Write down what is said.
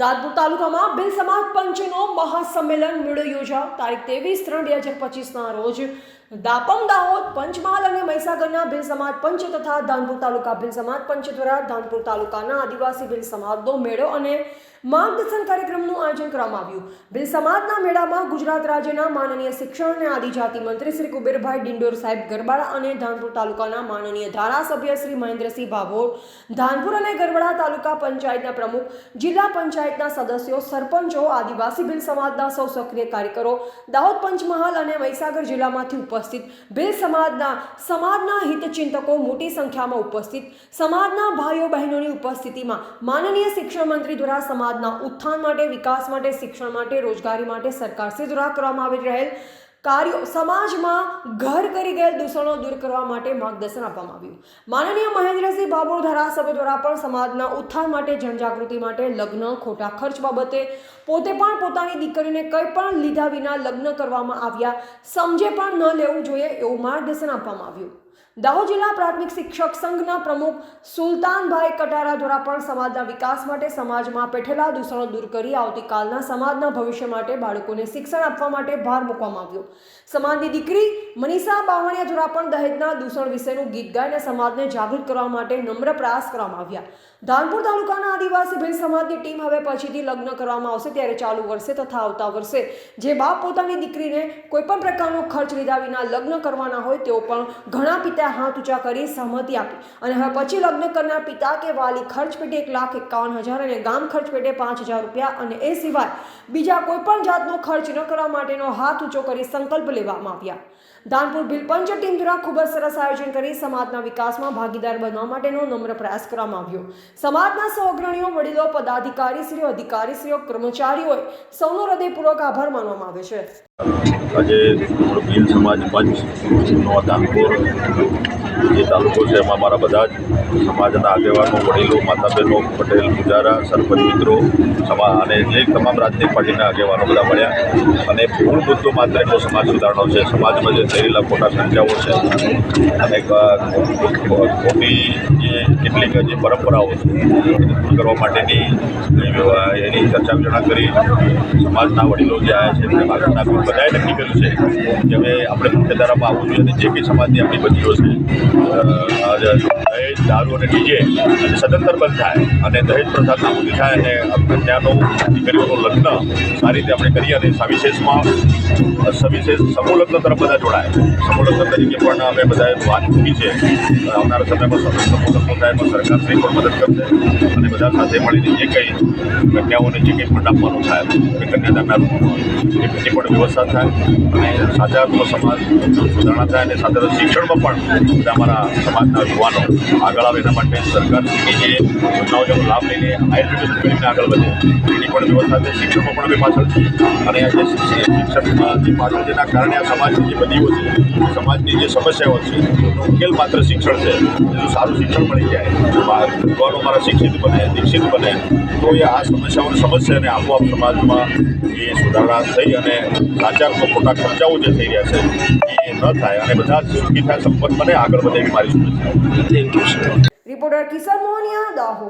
દાદપુર તાલુકામાં બિલ સમાજ પંચનો મહાસંમેલન મેળો યોજા તારીખ ત્રેવીસ ત્રણ બે હજાર પચીસના રોજ દાપમ દાહોદ, પંચમહાલ અને મહીસાગરના ભીલ સમાજ પંચ તથા ધાનપુર તાલુકા ભીલ સમાજ પંચ દ્વારા ધાનપુર તાલુકાના આદિવાસી ભીલ સમાજનો મેળો અને માર્ગદર્શન કાર્યક્રમનું આયોજન કરવામાં આવ્યું. ભીલ સમાજના મેળામાં ગુજરાત રાજ્યના માનનીય શિક્ષણ અને આદિજાતિ મંત્રી શ્રી કુબેરભાઈ ડિંડોર સાહેબ ગરબાડા અને ધાનપુર તાલુકાના માનનીય ધારાસભ્ય શ્રી મહેન્દ્રસિંહ ભાભોર ધાનપુર અને ગરબડા તાલુકા પંચાયતના પ્રમુખ, જિલ્લા પંચાયતના સદસ્યો, સરપંચો, આદિવાસી ભીલ સમાજના સૌ સક્રિય કાર્યકરો, દાહોદ પંચમહાલ અને મહીસાગર જિલ્લામાંથી ઉપસ્થિત ભીલ સમાજના સમાજના હિતચિંતકો મોટી સંખ્યામાં ઉપસ્થિત, સમાજના ભાઈઓ બહેનોની ઉપસ્થિતિમાં માનનીય શિક્ષણ મંત્રી દ્વારા સમાજના ઉત્થાન માટે, વિકાસ માટે, શિક્ષણ માટે, રોજગારી માટે સરકારશ્રી દ્વારા કરવામાં આવી રહેલ કાર્યો સમાજમાં ઘર કરી ગયેલ દૂષણો દૂર કરવા માટે માર્ગદર્શન આપવામાં આવ્યું. માનનીય મહેન્દ્રસિંહ બાબુર ધારાસભ્ય દ્વારા પણ સમાજના ઉત્થાન માટે, જનજાગૃતિ માટે લગ્ન, ખોટા ખર્ચ બાબતે પોતે પણ પોતાની દીકરીને કંઈ પણ લીધા વિના લગ્ન કરવામાં આવ્યા. સમજે પણ ન લેવું જોઈએ એવું માર્ગદર્શન આપવામાં આવ્યું. દાહોદ જિલ્લા પ્રાથમિક શિક્ષક સંઘના પ્રમુખ સુલતાનભાઈ કટારા દ્વારા પણ સમાજના વિકાસ માટે સમાજમાં પેઠેલા દૂષણો દૂર કરી આવતીકાલના સમાજના ભવિષ્ય માટે બાળકોને શિક્ષણ આપવા માટે ભાર મૂકવામાં આવ્યો. સમાજની દીકરી મનીષા બાવણિયા દ્વારા પણ દહેજના દૂષણ વિશેનું ગીત ગાઈને સમાજને જાગૃત કરવા માટે નમ્ર પ્રયાસ કરવામાં આવ્યા. ધાનપુર તાલુકાના આદિવાસી ભીલ સમાજની ટીમ હવે પછીથી લગ્ન કરવામાં આવશે ત્યારે ચાલુ વર્ષે તથા આવતા વર્ષે જે બાપ પોતાની દીકરીને કોઈપણ પ્રકારનો ખર્ચ લીધા વિના લગ્ન કરવાના હોય તેઓ પણ ઘણા પિતા હાથ ઊંચા કરી સહમતિ આપી. અને હવે પછી લગ્ન કરનાર પિતા કે વાલી ખર્ચ પેટે એક લાખ એકાવન હજાર અને ગામ ખર્ચ પેટે પાંચ હજાર રૂપિયા અને એ સિવાય બીજા કોઈપણ જાતનો ખર્ચ ન કરવા માટેનો હાથ ઊંચો કરી સંકલ્પ લેવામાં આવ્યા. ધાનપુર ભીલ પંચ ટીમ દ્વારા ખૂબ જ સરસ આયોજન કરી સમાજના વિકાસમાં ભાગીદાર બનવા માટેનો નમ્ર પ્રયાસ કરવામાં આવ્યો. સમાજના સૌ અગ્રણીઓ, વડીલો પદાધિકારીશ્રીઓ અધિકારીશ્રીઓ, કર્મચારીઓએ સૌનો હૃદયપૂર્વક આભાર માનવામાં આવે છે. આજે ભીલ સમાજ પંચનો ધાનપુર જે તાલુકો છે એમાં મારા બધા જ સમાજના આગેવાનો, વડીલો માતા બહેનો પટેલ, પૂજારા, સરપંચ મિત્રો, સમા અને જે તમામ રાજકીય પાર્ટીના આગેવાનો બધા મળ્યા. અને મૂળ મુદ્દો માત્ર એટલો સમાજ સુધારણો છે. સમાજમાં જે થઈ લાખોના સંખ્યાઓ છે. અને ખોટી જે કેટલીક જે પરંપરાઓ છે દૂર કરવા માટેની એની ચર્ચા વિચારણા કરી સમાજના વડીલો જે આવ્યા છે, એમને ભારત નાગરિક બધાએ નક્કી કર્યું છે કે હવે આપણે મુખ્યધારામાં આવવું જોઈએ અને જે કંઈ સમાજની આપણી બદલીઓ છે દહેજ, દારૂ અને ડીજે સદંતર બંધ થાય અને દહેજ પ્રથા નાબૂદી થાય અને કન્યાનું દીકરીઓનું લગ્ન સારી રીતે આપણે કરીએ અને સવિશેષમાં સવિશેષ સમૂહ લગ્ન તરફ બધા જોડાય. સમૂહ લગ્ન તરીકે પણ અમે બધાએ વાત મૂકી છે. આવનારા સમયમાં લગ્નો થાય એમાં સરકારશ્રી પણ મદદ કરશે. અને બધા સાથે મળીને જે કંઈ કન્યાઓને જે કંઈ પણ આપવાનું થાય કે કન્યાદાનના એની પણ વ્યવસ્થા થાય અને સાચા સમાજ સુધારણા થાય અને સાથે શિક્ષણમાં પણ બધા અમારા સમાજના યુવાનો આગળ આવે એના માટે સરકારશ્રીની જે યોજનાઓ જેનો લાભ લઈને હાયર એજ્યુકેશન આગળ વધે, એની પણ વ્યવસ્થા છે શિક્ષણમાં પણ અમે પાછળ છીએ. અને આ જે શિ- શિક્ષણમાં જે પાછળ જેના કારણે આ સમાજની જે છે સમાજની જે સમસ્યાઓ છે એનો ઉકેલ માત્ર શિક્ષણ છે. જો સારું શિક્ષણ મળી જાય યુવાનો મારા શિક્ષિત બને દીક્ષિત બને તો એ આ સમસ્યાઓને સમજશે અને આપોઆપ સમાજમાં એ સુધારણા થઈ અને લાચાર ખોટા ખર્ચાઓ જે થઈ રહ્યા છે એ ન થાય અને બધા સુખી થાય સંપન્ન બને આગળ વધે એવી મારી શુભેચ્છા રિપોર્ટર કિશન મોહનિયા દાહોદ.